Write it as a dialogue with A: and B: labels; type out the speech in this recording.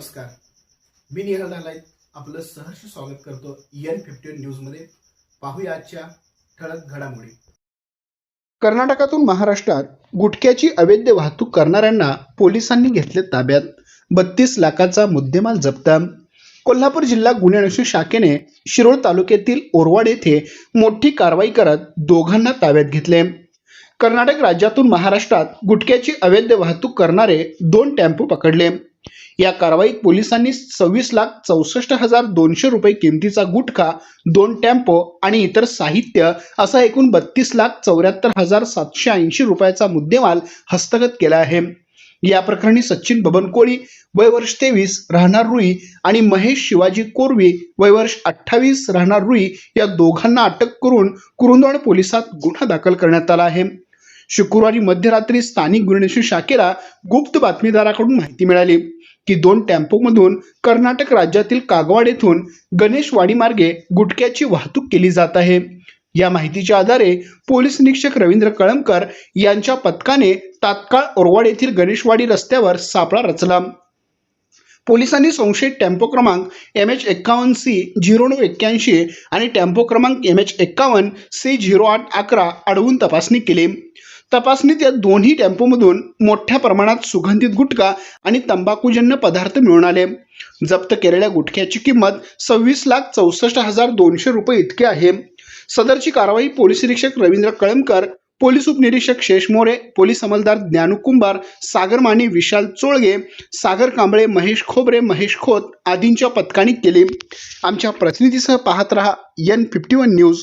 A: नमस्कार. मी निहाल नालायत आपलं सहर्ष स्वागत करतो एन फिफ्टी न्यूजमध्ये. पाहूया आजच्या ठळक घडामोडी. कर्नाटकातून महाराष्ट्रात गुटख्याची अवैध वाहतूक करणाऱ्यांना पोलिसांनी घेतले ताब्यात. बत्तीस लाखाचा मुद्देमाल जप्त. कोल्हापूर जिल्हा गुन्हे अन्वेषण शाखेने शिरोळ तालुक्यातील ओरवाड येथे मोठी कारवाई करत दोघांना ताब्यात घेतले. कर्नाटक राज्यातून महाराष्ट्रात गुटख्याची अवैध वाहतूक करणारे दोन टेम्पो पकडले. या कारवाईत पोलिसांनी सव्वीस लाख चौसष्ट हजार दोनशे रुपये किमतीचा गुटखा दोन टेम्पो आणि इतर साहित्य असा एकूण बत्तीस लाख चौऱ्याहत्तर हजार सातशे ऐंशी रुपयाचा मुद्देमाल हस्तगत केला आहे. या प्रकरणी सचिन बबन कोळी वय वर्ष तेवीस राहणार रुई आणि महेश शिवाजी कोरवी वय वर्ष अठ्ठावीस राहणार रुई या दोघांना अटक करून कुरुंदवाड पोलिसात गुन्हा दाखल करण्यात आला आहे. शुक्रवारी मध्यरात्री स्थानिक गुन्हे शाखेला गुप्त बातमीदाराकडून माहिती मिळाली. की दोन टेम्पोमधून कर्नाटक राज्यातील कागवाड येथून गणेशवाडी मार्गे गुटख्याची वाहतूक केली जात आहे. या माहितीच्या आधारे पोलीस निरीक्षक रवींद्र कळमकर यांच्या पथकाने तात्काळ ओरवाड येथील गणेशवाडी रस्त्यावर सापळा रचला. पोलिसांनी संशयित टेम्पो क्रमांक एम एच एक्कावन्न सी झिरो नऊ एक्क्याऐंशी आणि टेम्पो क्रमांक एम एच एक्कावन्न सी झिरो आठ अकरा अडवून तपासणी केली. तपासणीत या दोन्ही टेम्पोमधून मोठ्या प्रमाणात सुगंधित गुटखा आणि तंबाखूजन्य पदार्थ मिळून आले. जप्त केलेल्या गुटख्याची किंमत सव्वीस लाख चौसष्ट हजार दोनशे रुपये इतकी आहे. सदरची कारवाई पोलीस निरीक्षक रवींद्र कळमकर पोलीस उपनिरीक्षक शेष मोरे पोलीस अंमलदार ज्ञानू कुंभार सागर माने विशाल चोळगे सागर कांबळे महेश खोबरे महेश खोत आदींच्या पथकाने केली. आमच्या प्रतिनिधीसह पाहत रहा एन फिफ्टी वन न्यूज